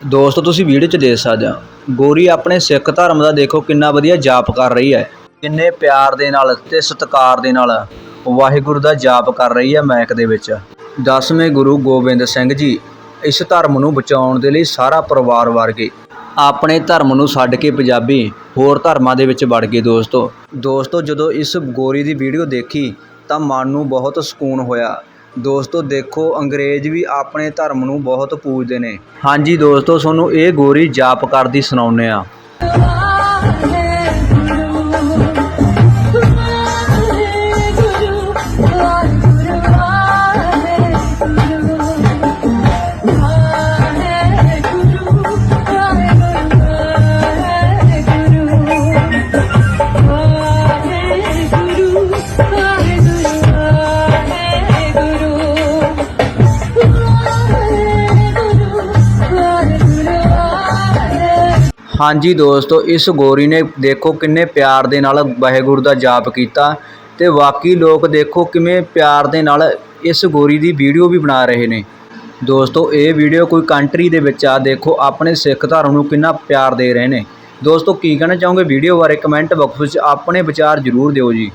ਦੋਸਤੋ, ਤੁਸੀਂ ਵੀਡੀਓ 'ਚ ਦੇਖ ਸਕਦੇ ਹੋ। ਗੋਰੀ ਆਪਣੇ ਸਿੱਖ ਧਰਮ ਦਾ ਦੇਖੋ ਕਿੰਨਾ ਵਧੀਆ ਜਾਪ ਕਰ ਰਹੀ ਹੈ। ਕਿੰਨੇ ਪਿਆਰ ਦੇ ਨਾਲ ਤੇ ਸਤਿਕਾਰ ਦੇ ਨਾਲ ਵਾਹਿਗੁਰੂ ਦਾ ਜਾਪ ਕਰ ਰਹੀ ਹੈ ਮੈਕ ਦੇ ਵਿੱਚ। ਦਸਵੇਂ ਗੁਰੂ ਗੋਬਿੰਦ ਸਿੰਘ ਜੀ ਇਸ ਧਰਮ ਨੂੰ ਬਚਾਉਣ ਦੇ ਲਈ ਸਾਰਾ ਪਰਿਵਾਰ ਵਰਗੇ ਆਪਣੇ ਧਰਮ ਨੂੰ ਛੱਡ ਕੇ ਪੰਜਾਬੀ ਹੋਰ ਧਰਮਾਂ ਦੇ ਵਿੱਚ ਵੜ ਗਏ ਦੋਸਤੋ। ਦੋਸਤੋ, ਜਦੋਂ ਇਸ ਗੋਰੀ ਦੀ ਵੀਡੀਓ ਦੇਖੀ ਤਾਂ ਮਨ ਨੂੰ ਬਹੁਤ ਸਕੂਨ ਹੋਇਆ। ਦੋਸਤੋ, ਦੇਖੋ, ਅੰਗਰੇਜ਼ ਵੀ ਆਪਣੇ ਧਰਮ ਨੂੰ ਬਹੁਤ ਪੂਜਦੇ ਨੇ। ਹਾਂਜੀ ਦੋਸਤੋ, ਤੁਹਾਨੂੰ ਇਹ ਗੋਰੀ ਜਾਪ ਕਰਦੀ ਸੁਣਾਉਂਦੇ ਆ ਹਾਂਜੀ ਦੋਸਤੋ, ਇਸ ਗੋਰੀ ਨੇ ਦੇਖੋ ਕਿੰਨੇ ਪਿਆਰ ਦੇ ਨਾਲ ਵਾਹਿਗੁਰੂ ਦਾ ਜਾਪ ਕੀਤਾ ਤੇ ਬਾਕੀ ਲੋਕ ਦੇਖੋ ਕਿਵੇਂ ਪਿਆਰ ਦੇ ਨਾਲ ਇਸ ਗੋਰੀ ਦੀ ਵੀਡੀਓ ਵੀ ਬਣਾ ਰਹੇ ਨੇ। ਦੋਸਤੋ, ਇਹ ਵੀਡੀਓ ਕੋਈ ਕੰਟਰੀ ਦੇ ਵਿੱਚ ਆ, ਦੇਖੋ ਆਪਣੇ ਸਿੱਖ ਧਰਮ ਨੂੰ ਕਿੰਨਾ ਪਿਆਰ ਦੇ ਰਹੇ ਨੇ। ਦੋਸਤੋ, ਕੀ ਕਹਿਣਾ ਚਾਹੋਗੇ? ਵੀਡੀਓ ਬਾਰੇ ਕਮੈਂਟ ਬਾਕਸ ਵਿੱਚ ਆਪਣੇ ਵਿਚਾਰ ਜ਼ਰੂਰ ਦਿਓ ਜੀ।